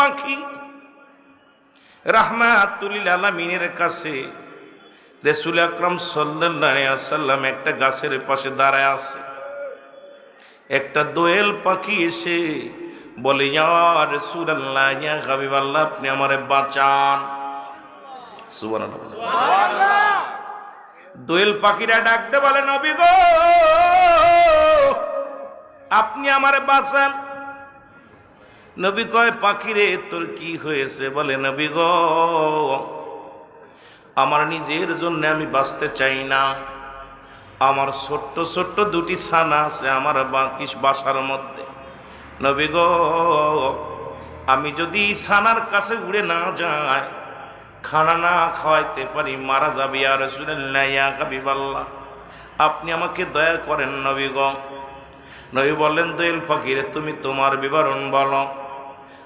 পাখি। রাহমাতুল আলমিনের কাছে রসুল আকরম সাল্লাম একটা গাছের পাশে দাঁড়ায় আছে। একটা দোয়েল পাখি এসে বলে আপনি আমারে বাঁচান। দোয়েল পাখিরা ডাকতে বলে, নবী গো, আপনি আমারে বাঁচান। নবী কয়, পাখিরে, তোর কি হয়েছে? বলে, নবী গো, আমার নিজের জন্য আমি বাঁচতে চাই না। আমার ছোট্ট ছোট্ট দুটি ছানা আছে আমার বাকি বাসার মধ্যে। নবী গো, আমি যদি ছানার কাছে উড়ে না যাই, খানা না খাওয়াইতে পারি, মারা যাবে। আর শুনেন আপনি আমাকে দয়া করেন নবী গো। নবী বললেন, দোয়েল পাখিরে তুমি তোমার বিবরণ বলো।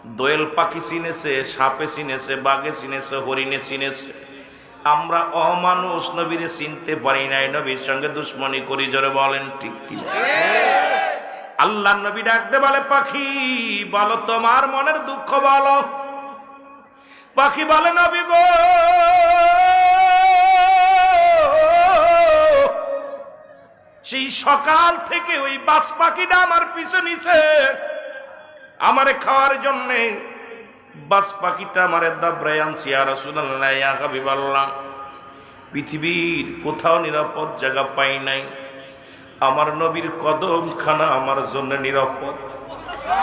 দোয়েল পাখি চিনেছে, সাপে চিনেছে, বাঘে চিনেছে, হরিণে চিনেছে। আমরা অমানুষ, নবীরে চিনতে পারি নাই। নবীর সঙ্গে দুশ্মনী করি, জোরে বলেন, ঠিক কি আল্লাহ নবী ডাকতে বলে, পাখি, বলো তোমার মনের দুঃখ বলো। পাখি বলে, নবী গো, সেই সকাল থেকে ওই বাস পাখিটা আমার পিছু নিছে। আমারে খাওয়ার জন্যে বাস পাখিটা আমারে দাবরাই আনছি। আর হাবিবাল্লাহ, পৃথিবীর কোথাও নিরাপদ জায়গা পাই নাই। আমার নবীর কদম খানা আমার জন্য নিরাপদ।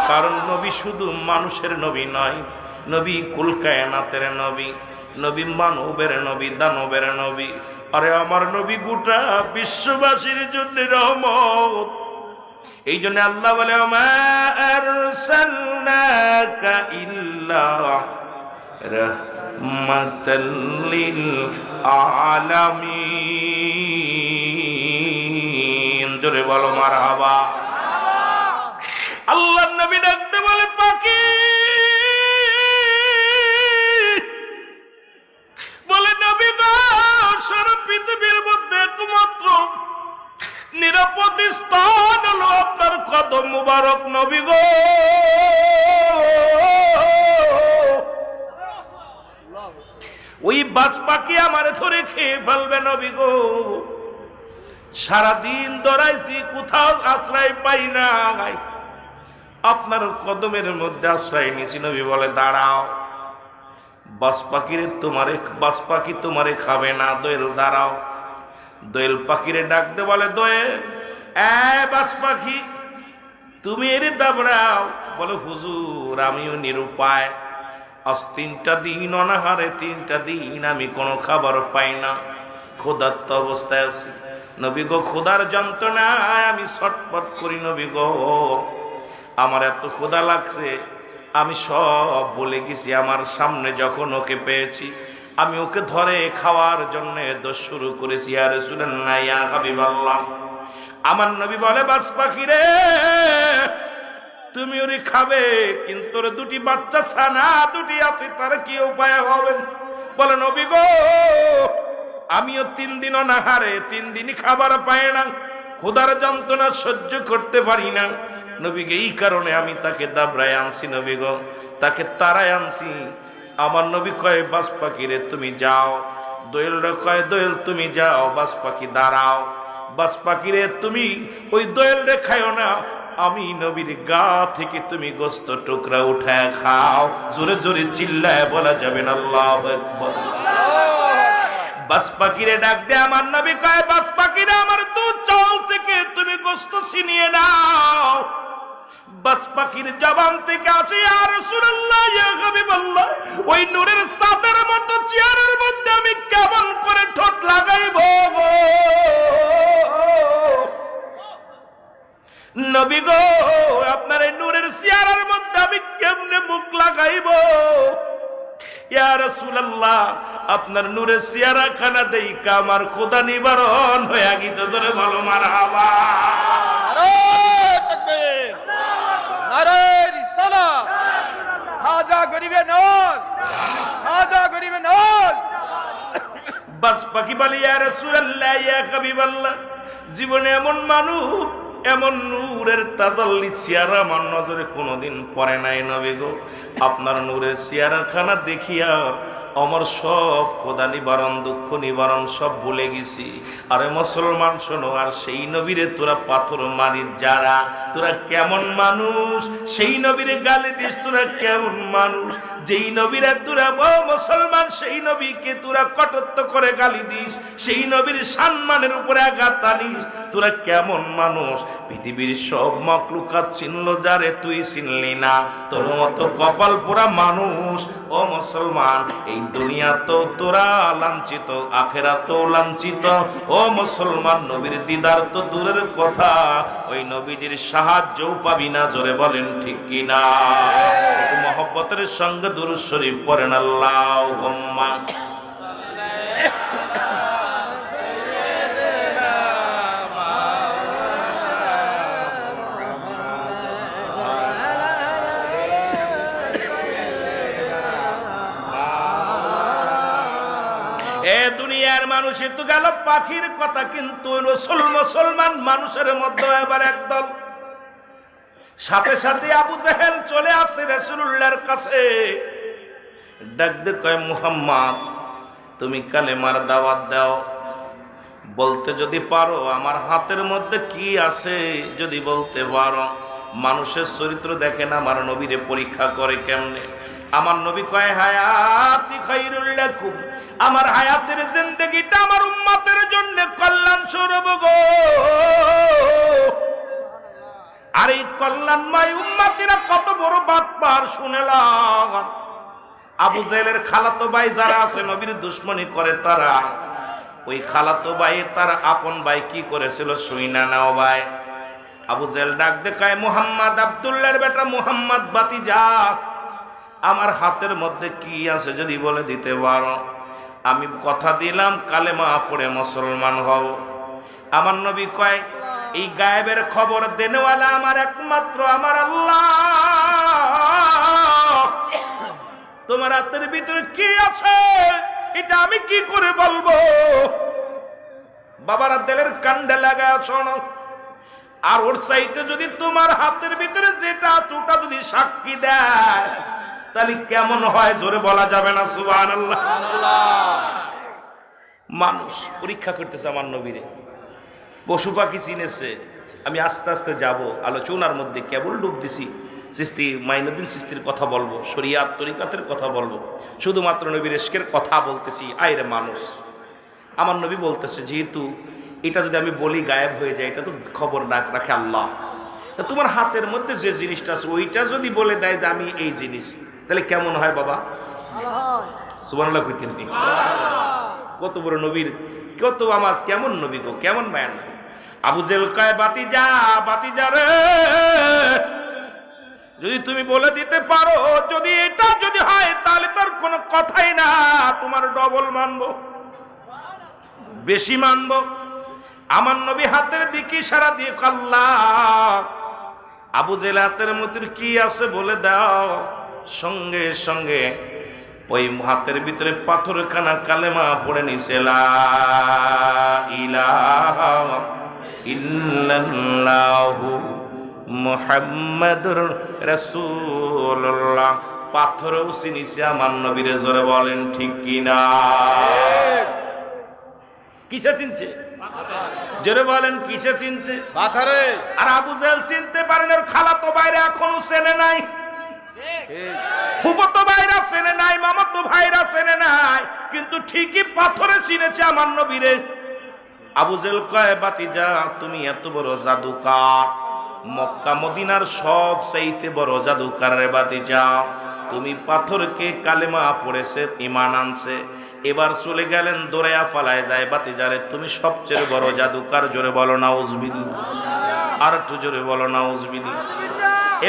কারণ নবী শুধু মানুষের নবী নয়, নবী কুলকায়নাতের নবী নবী মানবের নবী, দানবের নবী। আরে আমার নবী গোটা বিশ্ববাসীর জন্য রহমত। এই জন্য আল্লাহ বলে "ওমা আরসালনাকা ইল্লা রাহমাতাল লিল জোরে বলো মারহাবা। আল্লাহ নবী ডাকতে বলে পাখি। বলে নবী গো, সারা পৃথিবীর মধ্যে একমাত্র নিরাপদ স্থান হলো আপনার কদম মুবারক নবী গো। ওই বাস পাখি আমারে ধরে খেয়ে ফেলবে নবী গো। সারাদিন দৌড়াইছি, কোথাও আশ্রয় পাই না আপনার কদমের মধ্যে আশ্রয় নিয়েছি নবী বলে, দাঁড়াও বাস পাখিরে তোমারে বাস পাখি তোমারে খাবে না, দোয়েল, দাঁড়াও। দোয়েল পাখিরে ডাকতে বলে, দোয়েল বাস পাখি, তুমি এর দাবড়াও। বলে, হুজুর, আমিও নিরুপায়। আজ তিনটা দিন, অনাহারে তিনটা দিন, আমি কোনো খাবার পাই না। ক্ষুধার্ত অবস্থায় আছি। নবী গো, ক্ষুধার যন্ত্রণায় আমি ছটপট করি, নবী গো। আমার এত ক্ষুধা লাগছে, আমি সব বলে গেছি। আমার সামনে যখন ওকে পেয়েছি আমি ওকে ধরে খাওয়ার জন্য দোষ শুরু করেছি আর শুনেন না ইয়া হাবিবাল্লাহ। আমার নবী বলে, বাস পাখি রে, তুমি ওরে খাবে, কিন্তু দুটি বাচ্চা ছানা, দুটি আছে, তার কি উপায় হবে? বলে, নবী গো, আমিও তিন দিন অনাহারে, তিন দিনই খাবার পাই না, ক্ষুধার যন্ত্রণা সহ্য করতে পারি না। নবীকে এই কারণে আমি তাকে দাবরায় আনছি, নবী গো, তাকে তারায় আনছি। আমার নবী কয়, বাস পাখি রে, তুমি যাও। দোয়েল কয়, দোয়েল, তুমি যাও। বাস পাখি, দাঁড়াও। বাস পাখি রে, তুমি ওই দোয়েল রে খাইও না, আমি নবীর গা থেকে তুমি গোস্ত টুকরা উঠায় খাও। জোরে জোরে চিল্লায় বলা যাবে না, আল্লাহ বাস পাখিরে ডাক দে আমার নবী কয়, বাস পাখিরে আমার দুধ চাল থেকে তুমি গোস্ত ছিনিয়ে নাও। বাস পাখির জবান থেকে আসে, আর রাসূলুল্লাহ ইয়া হাবিবাল্লাহ, ওই নূরের সাদের মতো চেয়ারের মধ্যে আমি কেমন করে ঠোঁট লাগাইব নবী গো, আপনার এই নূরের চেয়ারের মধ্যে আমি কেমনে মুখ লাগাইব? আপনার নূরে সিয়ারা খানা দেইকা আমার খোদা নিবারণ হয়ে গিতে ধরে ভালো মারহাবা। বাস জীবনে এমন মানুষ, এমন নূরের তাজাল্লি চেয়ারা আমার নজরে কোনোদিন পড়ে নাই নবী গো। আপনার নূরের চেয়ারাখানা দেখিয়া আমার সব খোদা নিবারণ, দুঃখ নিবারণ সব ভুলে গেছি। আরে মুসলমান শোনো, আর সেই নবীরে তোরা পাথর মারির যারা? তোরা কেমন মানুষ? সেই নবীরে গালি দিস, তোরা কেমন মানুষ? যেই নবীরে তোরা ও মুসলমান, সেই নবীকে তোরা কটত্ব করে গালি দিস। সেই নবীর সম্মানের উপরে আঘাত আনিস। তোরা কেমন মানুষ? পৃথিবীর সব মকলুকাত চিনল যারে তুই চিনলি না। তোর মতো কপাল পোড়া মানুষ। ও মুসলমান, এই দুনিয়া তো তোরা লাঞ্ছিত আখেরা তো লাঞ্ছিত। ও মুসলমান, নবীর দিদার তো দূরের কথা, ওই নবীজির সাহায্য পাবি না, জোরে বলেন ঠিক কিনা? মহব্বতের সঙ্গে দূর শরীফ পড়েন আল্লাহ এ দুনিয়ার মানুষ তো গেল, পাখির কথা কিন্তু রসুল মুসলমান মানুষের মধ্যে এবার একদল। সাথে সাথে আবু জাহেল চলে আসে রসুল্লাহর কাছে। ডাক দে কয়, মুহাম্মদ, তুমি কালেমার দাওয়াত দাও। বলতে যদি পারো, আমার হাতের মধ্যে কি আছে যদি বলতে পারো? মানুষের চরিত্র দেখে না আমার নবীরে পরীক্ষা করে কেমনে? আমার নবী কয়, হায়াতি খাইরুল্লাকুম আমার হায়াতের জিন্দগিটা আমার উম্মতের জন্য কল্যাণ স্বরূপ গো। আর এই কল্যাণময় উম্মাতিরা কত বড় বাটপার, শুনেলাম। আবু জেলের খালাতো ভাই যারা আছে, নবীর দুশ্মনী করে তারা। ওই খালাতো ভাই, তার আপন ভাই কি করেছিল শুই না নাও ভাই। আবু জেল ডাক দেখায়, মোহাম্মদ আবদুল্লার বেটা মোহাম্মদ বাতি যা আমার হাতের মধ্যে কি আছে যদি বলে দিতে পারো? আমি কথা দিলাম, কালেমা পড়ে মুসলমান হব। আমার নবী কয়, এই গায়েবের খবর দেনেওয়ালা আমার একমাত্র, আমার আল্লাহ। তোমার হাতের ভিতরে কি আছে? এটা আমি কি করে বলব? বাবারা, দেলের কান্ডে লাগা শোনো আর ওর সাইতে যদি তোমার হাতের ভিতরে যেটা আছে, ওটা যদি সাক্ষী দেয় তাহলে কেমন হয় জোরে বলা যাবে না? সুবাহ মানুষ পরীক্ষা করতেছে আমার নবীরে। পশু পাখি চিনেছে। আমি আস্তে আস্তে যাব। আলোচনার মধ্যে কেবল ডুব দিছি। সৃষ্টি মাইনুদ্দিন সৃষ্টির কথা বলব, শরিয়াত তরিকাতের কথা বলব। শুধুমাত্র নবীর এশকের কথা বলতেছি। আইরে মানুষ। আমার নবী বলতেছে, যেহেতু এটা যদি আমি বলি গায়েব হয়ে যায়, এটা তো খবর না রাখে আল্লাহ। তোমার হাতের মধ্যে যে জিনিসটা আছে, ওইটা যদি বলে দেয় যে আমি এই জিনিস তাহলে কেমন হয় বাবা? সুবানাল্লাহ কইতেন। কত বড় নবীর কত আমার কেমন নবী গো কেমন ম্যান আবু জেল কয় বাতি যা বাতি যা রে। যদি তুমি বলে দিতে পারো যদি এটা যদি হয় তাহলে তার কোনো কথাই না তোমার ডবল মানবো। বেশি মানবো। আমার নবী হাতের দিকে সারা দিয়ে কাল্লা। আবু জেল হাতের মতির কি আছে বলে দাও। সঙ্গে সঙ্গে ওই হাতের ভিতরে পাথরখানা কালেমা পড়ে নিছে রাসূলুল্লাহ। পাথরও চিনিছে আমার নবীরে জোরে বলেন ঠিক কিনা কিসে চিনছে? জোরে বলেন কিসে চিনছে? পাথরে। আর আবু জেল চিনতে পারেন খালা তো বাইরে এখনও চেনে নাই। ফুফতো ভাইরা চেনে নাই, মামাতো ভাইরা চেনে নাই, কিন্তু ঠিকই পাথরে চিনেছে আমার নবীরে। আবু জেল কয়, বাতিজা, তুমি এত বড় জাদুকার। মক্কা, মদিনার সব চাইতে বড় জাদুকার রে বাতিজা। তুমি পাথরকে কালেমা পড়েছে ইমান আনছে। এবার চলে গেলেন দৌড়াইয়া ফালায় যায় বাতিজারে তুমি সবচেয়ে বড় জাদুকার, জোরে বলো না উজবিল আর একটু জোরে বলো না উজবিল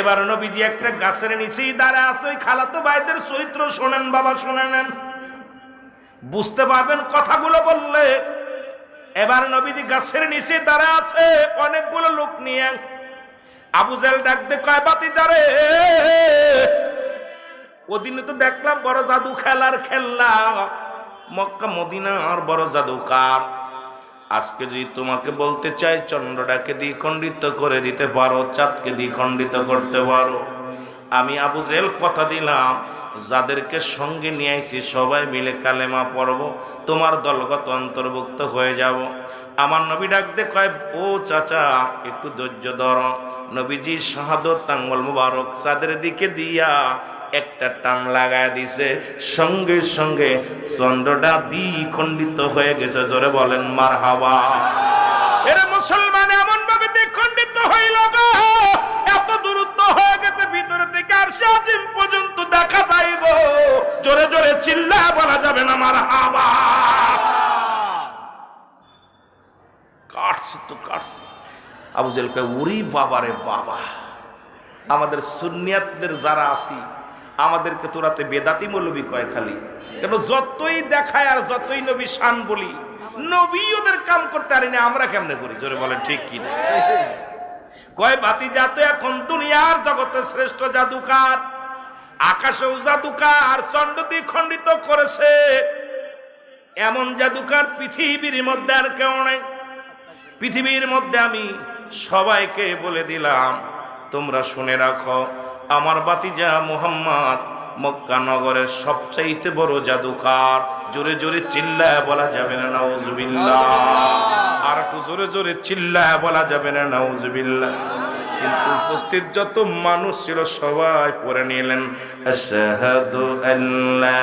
এবার নবীজি একটা গাছের নিচেই দাঁড়া আছে, ওই খালাতো ভাইদের চরিত্র শোনেন বাবা শুনে নেন বুঝতে পারবেন কথাগুলো বললে। এবার নবীজি গাছের নিচে দাঁড়া আছে, অনেকগুলো লোক নিয়ে। আবু জাহেল ডাক দে, কয় বাতি যারে ওদিনে তো দেখলাম বড় জাদু খেলার খেললা মক্কা, মদিনার বড় জাদুকার আজকে যদি তোমাকে বলতে চাই, চন্দ্রটাকে দ্বিখণ্ডিত করে দিতে পারো, চাঁদকে দ্বিখণ্ডিত করতে পারো। আমি আবু জেল কথা দিলাম, যাদেরকে সঙ্গে নিয়ে আইছি, সবাই মিলে কালেমা পড়ব, তোমার দলগত অন্তর্ভুক্ত হয়ে যাব। আমার নবী ডাকতে কয়, ও চাচা, একটু ধৈর্য ধর। নবীজি শাহাদত, তাঙ্গল মুবারক, চাঁদের দিকে দিয়া একটা টান লাগায় দিছে। সঙ্গে সঙ্গে চন্দ্রটা দ্বিখণ্ডিত হয়ে গেছে। জোরে বলেন মার হাওয়া এরে মুসলমান এমন ভাবে দ্বিখণ্ডিত হইল এত দূরত্ব হয়ে গেছে ভিতরে থেকে আর আজিম পর্যন্ত দেখা যাইব। জোরে জোরে চিল্লা বলা যাবে না মার হাওয়া কাটছে তো কাটছে। আবু জেল কয় উরি বাবারে বাবা। আমাদের সুনিয়াতদের যারা আছি আমাদেরকে তোরাতে বেদাতি মৌলবি কয় খালি। কেন যতই দেখায় আর যতই নবী শান বলি, নবী ওদের কাম করতে পারি না, আমরা কেমনে করি? জোরে বলেন, ঠিক কি না কয়, বাতি যাতে এখন দুনিয়ার জগতে শ্রেষ্ঠ জাদুকার, আকাশেও জাদুকার আর চন্ডতি খণ্ডিত করেছে। এমন জাদুকার পৃথিবীর মধ্যে আর কেউ নেই। পৃথিবীর মধ্যে আমি সবাইকে বলে দিলাম, তোমরা শুনে রাখো। আমার বাতিজা মোহাম্মদ মক্কা নগরের সবচাইতে বড় জাদুকার জোরে জোরে চিল্লায় বলা যাবে না নাউজুবিল্লাহ। আর একটু জোরে জোরে চিল্লায় বলা যাবে না নাউজুবিল্লাহ। কিন্তু উপস্থিত যত মানুষ ছিল সবাই পড়ে নিলেন আশহাদু আল্লা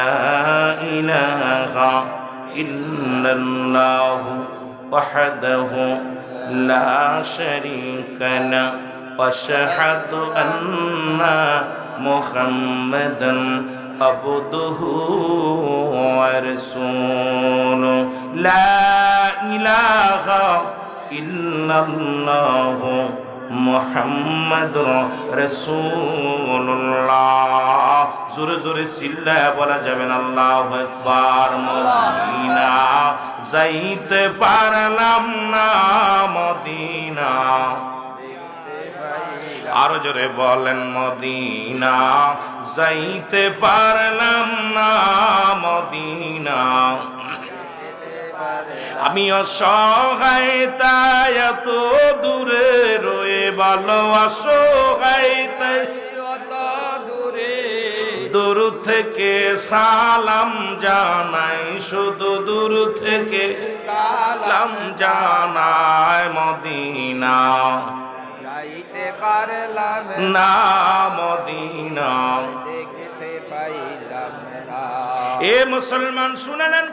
ইলাহা ইল্লাল্লাহু ওয়াহদাহু লা শারীকা লাহু واشهد ان محمدا عبده ورسوله لا اله الا الله মোহাম্মদ রসুল্লাহ জোরে জোরে চিল্লায় বলা যাবে না আল্লাহ একবার মদিনা যাইতে পারলাম না মদিনা আরও জোরে বলেন, মদিনা, যাইতে পারলাম না মদিনা। আমি অসহায় তাই এত দূরে রয়ে ভালো, অসহায় দূর থেকে সালাম জানাই, শুধু দূর থেকে সালাম জানাই মদিনা। যাইতে পারলাম না। মদিনা দেখতে পাইলাম না। এ মুসলমান শুনে নেন